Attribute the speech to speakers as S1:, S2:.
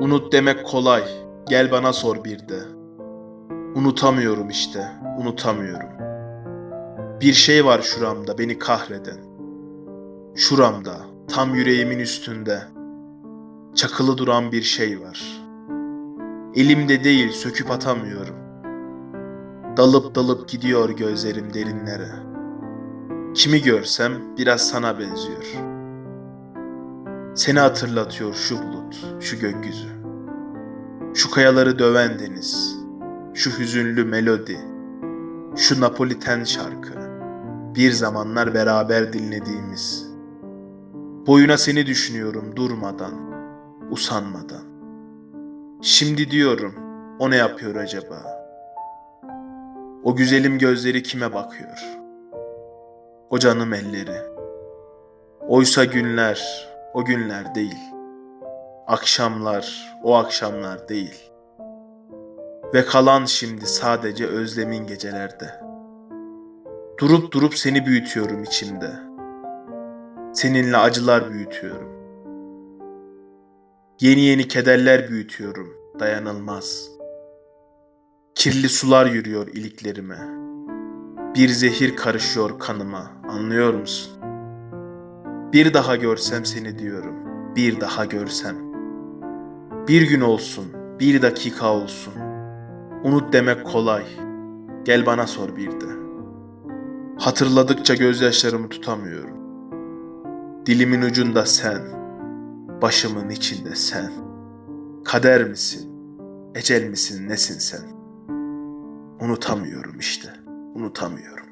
S1: Unut demek kolay, gel bana sor bir de. Unutamıyorum işte, unutamıyorum. Bir şey var şuramda beni kahreden. Şuramda, tam yüreğimin üstünde. Çakılı duran bir şey var. Elimde değil söküp atamıyorum. Dalıp dalıp gidiyor gözlerim derinlere. Kimi görsem biraz sana benziyor. Seni hatırlatıyor şu bulut, şu gökyüzü. Şu kayaları döven deniz, şu hüzünlü melodi, şu Napoliten şarkı, bir zamanlar beraber dinlediğimiz. Boyuna seni düşünüyorum durmadan, usanmadan. Şimdi diyorum, o ne yapıyor acaba? O güzelim gözleri kime bakıyor? O canım elleri. Oysa günler, o günler değil. Akşamlar, o akşamlar değil. Ve kalan şimdi sadece özlemin gecelerde. Durup durup seni büyütüyorum içimde. Seninle acılar büyütüyorum. Yeni yeni kederler büyütüyorum, dayanılmaz. Kirli sular yürüyor iliklerime. Bir zehir karışıyor kanıma, anlıyor musun? Bir daha görsem seni diyorum, bir daha görsem. Bir gün olsun, bir dakika olsun. Unut demek kolay, gel bana sor bir de. Hatırladıkça gözyaşlarımı tutamıyorum. Dilimin ucunda sen, başımın içinde sen. Kader misin, ecel misin, nesin sen? Unutamıyorum işte, unutamıyorum.